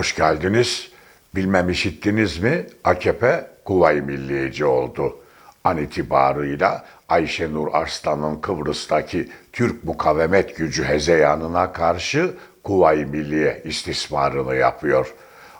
Hoş geldiniz. Bilmem işittiniz mi? AKP Kuvayi Milliyeci oldu. An itibarıyla Ayşenur Arslan'ın Kıbrıs'taki Türk mukavemet gücü hezeyanına karşı Kuvayi Milliye istismarını yapıyor.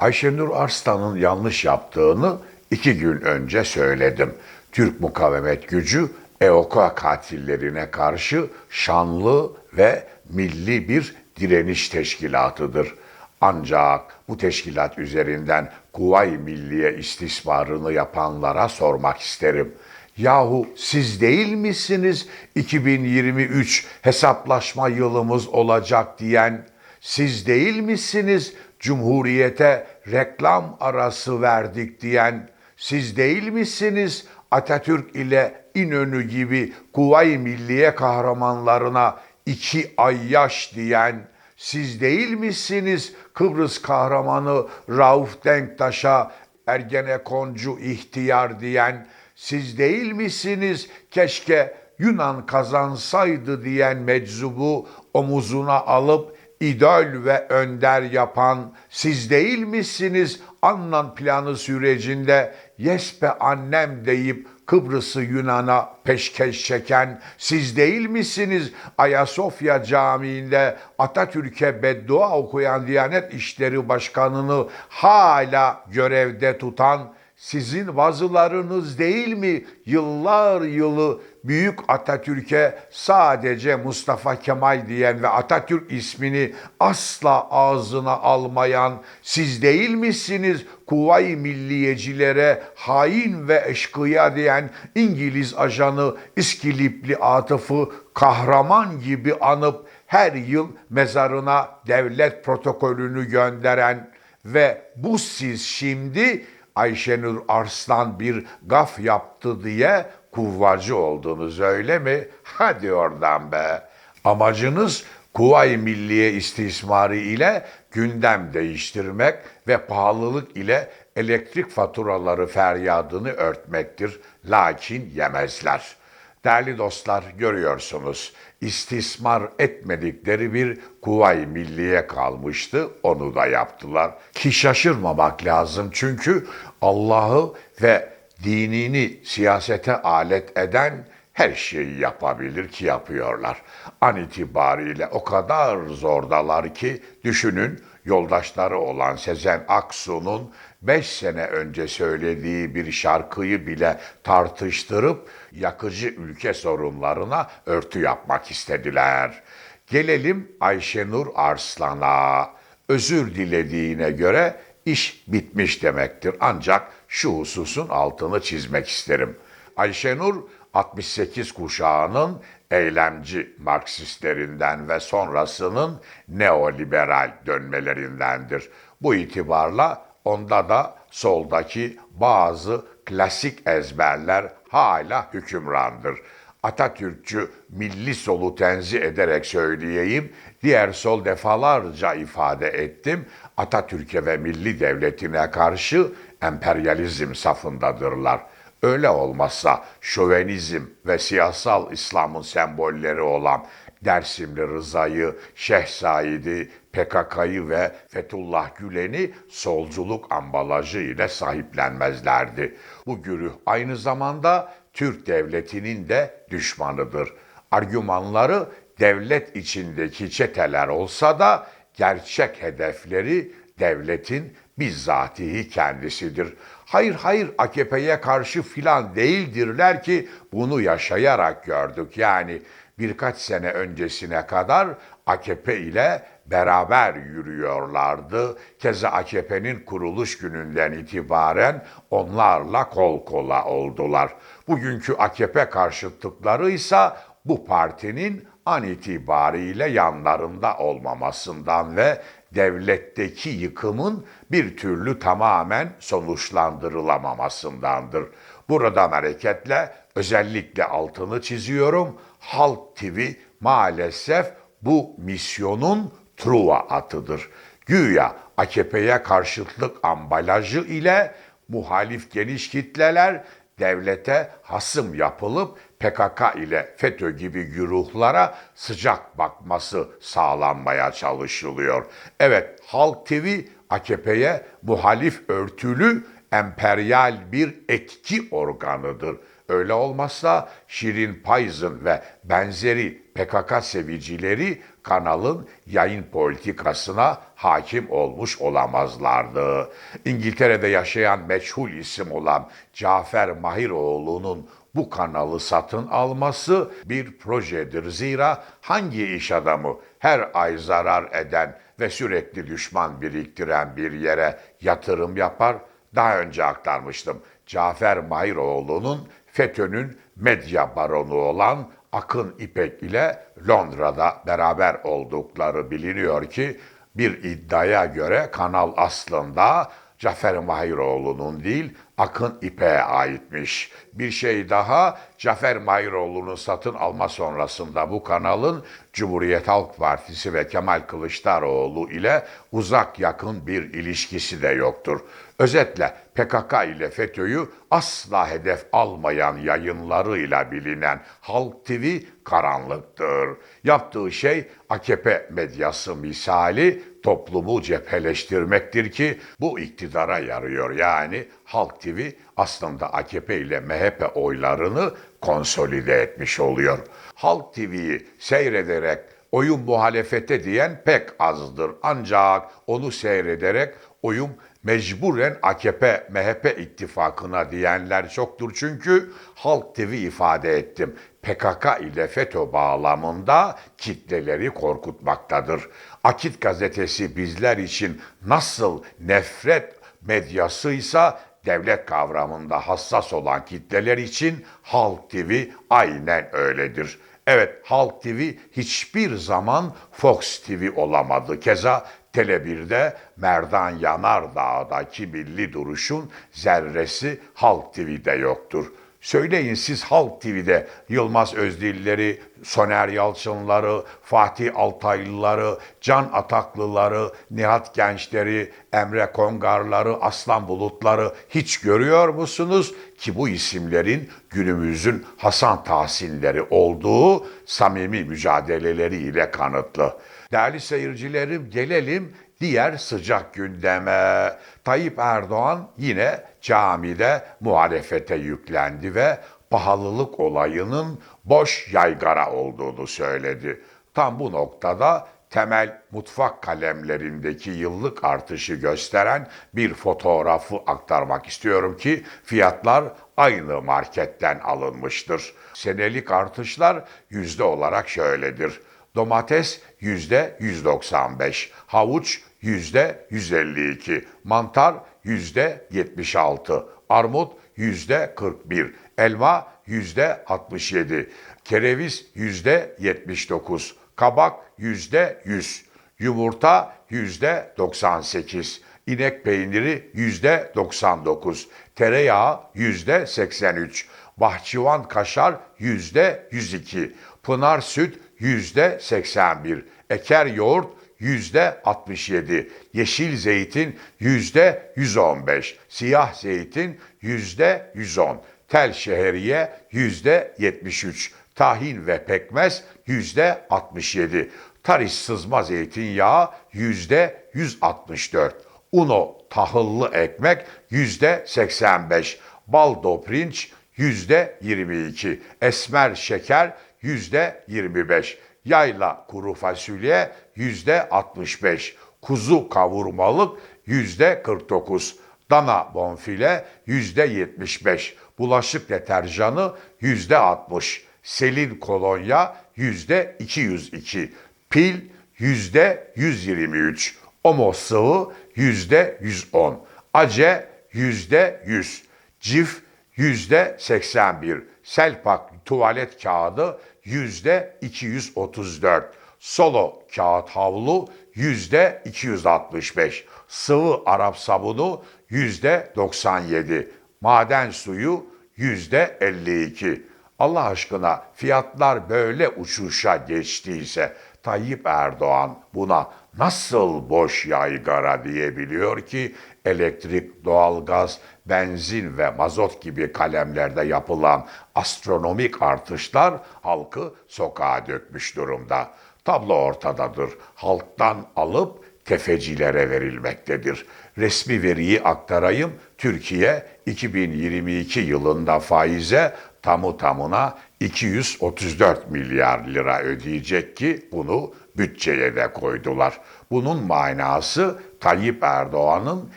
Ayşenur Arslan'ın yanlış yaptığını iki gün önce söyledim. Türk mukavemet gücü EOKA katillerine karşı şanlı ve milli bir direniş teşkilatıdır. Ancak bu teşkilat üzerinden Kuvayi Milliye istismarını yapanlara sormak isterim. Yahu siz değil misiniz 2023 hesaplaşma yılımız olacak diyen? Siz değil misiniz Cumhuriyete reklam arası verdik diyen? Siz değil misiniz Atatürk ile İnönü gibi Kuvayi Milliye kahramanlarına iki ay yaş diyen? Siz değil misiniz Kıbrıs kahramanı Rauf Denktaş'a Ergenekoncu ihtiyar diyen? Siz değil misiniz keşke Yunan kazansaydı diyen meczubu omuzuna alıp idol ve önder yapan siz değil misiniz Annan planı sürecinde yes be annem deyip Kıbrıs'ı Yunan'a peşkeş çeken siz değil misiniz? Ayasofya Camii'nde Atatürk'e beddua okuyan Diyanet İşleri Başkanı'nı hala görevde tutan sizin vazılarınız değil mi? Yıllar yılı Büyük Atatürk'e sadece Mustafa Kemal diyen ve Atatürk ismini asla ağzına almayan siz değil misiniz? Kuvayi Milliyecilere hain ve eşkıya diyen İngiliz ajanı İskilipli Atıf'ı kahraman gibi anıp her yıl mezarına devlet protokolünü gönderen ve bu siz şimdi Ayşenur Arslan bir gaf yaptı diye kuvvacı oldunuz öyle mi? Hadi oradan be. Amacınız Kuvayi Milliye istismarı ile gündem değiştirmek ve pahalılık ile elektrik faturaları feryadını örtmektir. Lakin yemezler. Değerli dostlar görüyorsunuz istismar etmedikleri bir Kuvayi Milliye kalmıştı. Onu da yaptılar. Ki şaşırmamak lazım çünkü Allah'ı ve dinini siyasete alet eden her şeyi yapabilir ki yapıyorlar. An itibariyle o kadar zordalar ki düşünün yoldaşları olan Sezen Aksu'nun 5 sene önce söylediği bir şarkıyı bile tartıştırıp yakıcı ülke sorunlarına örtü yapmak istediler. Gelelim Ayşenur Arslan'a. Özür dilediğine göre iş bitmiş demektir. Ancak şu hususun altını çizmek isterim. Ayşenur 68 kuşağının eylemci Marksistlerinden ve sonrasının neoliberal dönmelerindendir. Bu itibarla onda da soldaki bazı klasik ezberler hala hükümrandır. Atatürkçü milli solu tenzih ederek söyleyeyim, diğer sol defalarca ifade ettim, Atatürk'e ve milli devletine karşı emperyalizm safındadırlar. Öyle olmazsa şövenizm ve siyasal İslam'ın sembolleri olan Dersimli Rıza'yı, Şeyh Said'i, PKK'yı ve Fethullah Gülen'i solculuk ambalajı ile sahiplenmezlerdi. Bu güruh aynı zamanda Türk devletinin de düşmanıdır. Argümanları devlet içindeki çeteler olsa da gerçek hedefleri devletin bizzatihi kendisidir. Hayır hayır AKP'ye karşı filan değildirler ki bunu yaşayarak gördük. Yani birkaç sene öncesine kadar AKP ile beraber yürüyorlardı. Keza AKP'nin kuruluş gününden itibaren onlarla kol kola oldular. Bugünkü AKP karşıtlıkları ise bu partinin an itibariyle yanlarında olmamasından ve devletteki yıkımın bir türlü tamamen sonuçlandırılamamasındandır. Buradan hareketle özellikle altını çiziyorum. Halk TV maalesef bu misyonun truva atıdır. Güya AKP'ye karşıtlık ambalajı ile muhalif geniş kitleler devlete hasım yapılıp PKK ile FETÖ gibi güruhlara sıcak bakması sağlanmaya çalışılıyor. Evet Halk TV AKP'ye muhalif örtülü emperyal bir etki organıdır. Öyle olmazsa Şirin Payız'ın ve benzeri PKK sevicileri kanalın yayın politikasına hakim olmuş olamazlardı. İngiltere'de yaşayan meçhul isim olan Cafer Mahiroğlu'nun bu kanalı satın alması bir projedir. Zira hangi iş adamı her ay zarar eden ve sürekli düşman biriktiren bir yere yatırım yapar? Daha önce aktarmıştım. Cafer Mahiroğlu'nun FETÖ'nün medya baronu olan Akın İpek ile Londra'da beraber oldukları biliniyor ki bir iddiaya göre kanal aslında Cafer Mahiroğlu'nun değil Akın İpek'e aitmiş. Bir şey daha Cafer Mahiroğlu'nun satın alma sonrasında bu kanalın Cumhuriyet Halk Partisi ve Kemal Kılıçdaroğlu ile uzak yakın bir ilişkisi de yoktur. Özetle PKK ile FETÖ'yü asla hedef almayan yayınlarıyla bilinen Halk TV karanlıktır. Yaptığı şey AKP medyası misali toplumu cepheleştirmektir ki bu iktidara yarıyor. Yani Halk TV aslında AKP ile MHP oylarını konsolide etmiş oluyor. Halk TV'yi seyrederek oyun muhalefete diyen pek azdır. Ancak onu seyrederek oyun mecburen AKP MHP ittifakına diyenler çoktur. Çünkü Halk TV ifade ettim. PKK ile FETÖ bağlamında kitleleri korkutmaktadır. Akit gazetesi bizler için nasıl nefret medyasıysa devlet kavramında hassas olan kitleler için Halk TV aynen öyledir. Evet Halk TV hiçbir zaman Fox TV olamadı. Keza Tele1'de Merdan Yanardağ'daki milli duruşun zerresi Halk TV'de yoktur. Söyleyin siz Halk TV'de Yılmaz Özdilleri, Soner Yalçınları, Fatih Altaylıları, Can Ataklıları, Nihat Gençleri, Emre Kongarları, Aslan Bulutları hiç görüyor musunuz? Ki bu isimlerin günümüzün Hasan Tahsinleri olduğu samimi mücadeleleriyle kanıtlı. Değerli seyircilerim gelelim diğer sıcak gündeme. Tayyip Erdoğan yine camide muhalefete yüklendi ve pahalılık olayının boş yaygara olduğunu söyledi. Tam bu noktada temel mutfak kalemlerindeki yıllık artışı gösteren bir fotoğrafı aktarmak istiyorum ki fiyatlar aynı marketten alınmıştır. Senelik artışlar yüzde olarak şöyledir. Domates yüzde 195, havuç yüzde 152, mantar yüzde 76, armut yüzde 41, elma yüzde 67, kereviz yüzde 79, kabak yüzde 100, yumurta yüzde 98, inek peyniri yüzde 99, tereyağı yüzde 83, bahçıvan kaşar yüzde 102, pınar süt yüzde 81, eker yoğurt yüzde 67, yeşil zeytin yüzde 115, siyah zeytin yüzde 110, tel şehriye yüzde 73, tahin ve pekmez yüzde 67, tariş sızma zeytinyağı yüzde 164, uno tahıllı ekmek yüzde 85, baldo pirinç yüzde 22, esmer şeker yüzde 25, yayla kuru fasulye yüzde 65, kuzu kavurmalık yüzde 49, dana bonfile yüzde 75, bulaşık deterjanı yüzde 60, selin kolonya yüzde 202, pil yüzde 123, omo sıvı yüzde 110, ace yüzde 100, cif yüzde 81, selpak tuvalet kağıdı yüzde 234, solo kağıt havlu yüzde 265, sıvı Arap sabunu yüzde 97, maden suyu yüzde 52. Allah aşkına fiyatlar böyle uçuşa geçtiyse Tayyip Erdoğan buna nasıl boş yaygara diyebiliyor ki elektrik, doğalgaz, benzin ve mazot gibi kalemlerde yapılan astronomik artışlar halkı sokağa dökmüş durumda. Tablo ortadadır. Halktan alıp tefecilere verilmektedir. Resmi veriyi aktarayım. Türkiye 2022 yılında faize tamı tamına 234 milyar lira ödeyecek ki bunu bütçeye de koydular. Bunun manası Tayyip Erdoğan'ın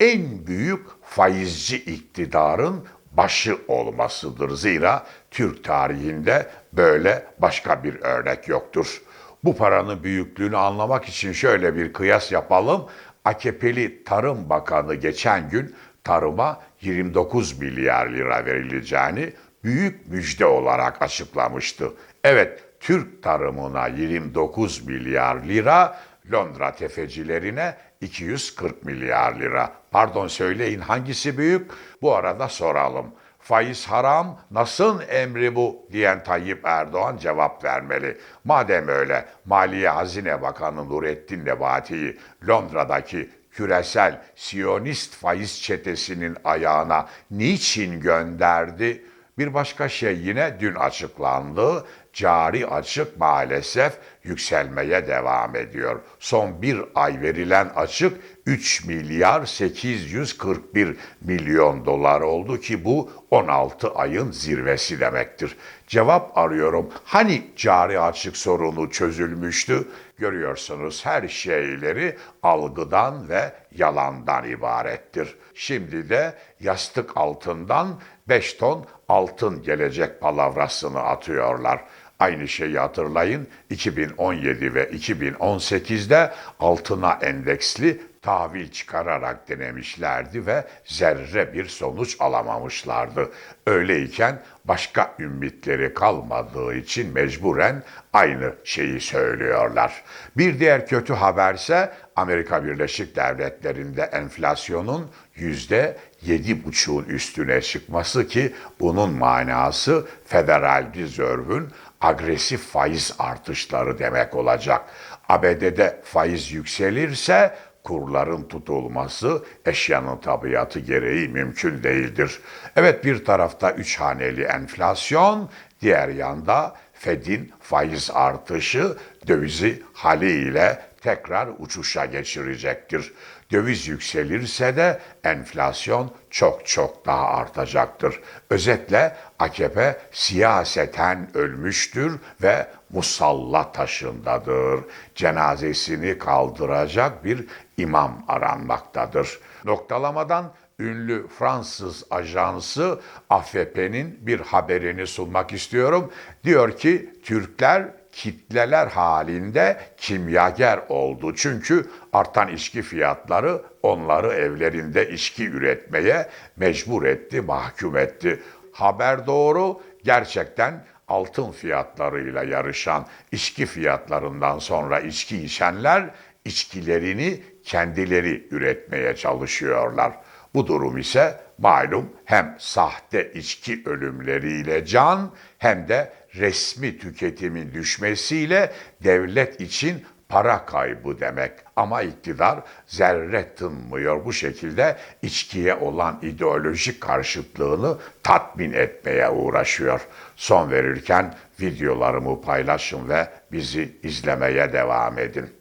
en büyük faizci iktidarın başı olmasıdır. Zira Türk tarihinde böyle başka bir örnek yoktur. Bu paranın büyüklüğünü anlamak için şöyle bir kıyas yapalım. AKP'li Tarım Bakanı geçen gün tarıma 29 milyar lira verileceğini büyük müjde olarak açıklamıştı. Evet, Türk tarımına 29 milyar lira, Londra tefecilerine 240 milyar lira. Pardon söyleyin hangisi büyük? Bu arada soralım. Faiz haram, nasıl emri bu diyen Tayyip Erdoğan cevap vermeli. Madem öyle Maliye Hazine Bakanı Nurettin Nebati'yi Londra'daki küresel Siyonist faiz çetesinin ayağına niçin gönderdi? Bir başka şey yine dün açıklandı. Cari açık maalesef yükselmeye devam ediyor. Son bir ay verilen açık 3 milyar 841 milyon dolar oldu ki bu 16 ayın zirvesi demektir. Cevap arıyorum. Hani cari açık sorunu çözülmüştü? Görüyorsunuz her şeyleri algıdan ve yalandan ibarettir. Şimdi de yastık altından 5 ton altın gelecek palavrasını atıyorlar. Aynı şeyi hatırlayın 2017 ve 2018'de altına endeksli tahvil çıkararak denemişlerdi ve zerre bir sonuç alamamışlardı. Öyleyken başka ümitleri kalmadığı için mecburen aynı şeyi söylüyorlar. Bir diğer kötü haberse Amerika Birleşik Devletleri'nde enflasyonun yüzde yedi buçuğun üstüne çıkması ki bunun manası Federal Reserve'ün agresif faiz artışları demek olacak. ABD'de faiz yükselirse kurların tutulması eşyanın tabiatı gereği mümkün değildir. Evet bir tarafta üç haneli enflasyon, diğer yanda Fed'in faiz artışı dövizi haliyle tekrar uçuşa geçirecektir. Döviz yükselirse de enflasyon çok çok daha artacaktır. Özetle AKP siyaseten ölmüştür ve musalla taşındadır. Cenazesini kaldıracak bir imam aranmaktadır. Noktalamadan ünlü Fransız ajansı AFP'nin bir haberini sunmak istiyorum. Diyor ki Türkler kitleler halinde kimyager oldu. Çünkü artan içki fiyatları onları evlerinde içki üretmeye mecbur etti, mahkum etti. Haber doğru, gerçekten altın fiyatlarıyla yarışan içki fiyatlarından sonra içki içenler içkilerini kendileri üretmeye çalışıyorlar. Bu durum ise malum hem sahte içki ölümleriyle can hem de resmi tüketimin düşmesiyle devlet için para kaybı demek. Ama iktidar zerre tınmıyor bu şekilde içkiye olan ideolojik karşıtlığını tatmin etmeye uğraşıyor. Son verirken videolarımı paylaşın ve bizi izlemeye devam edin.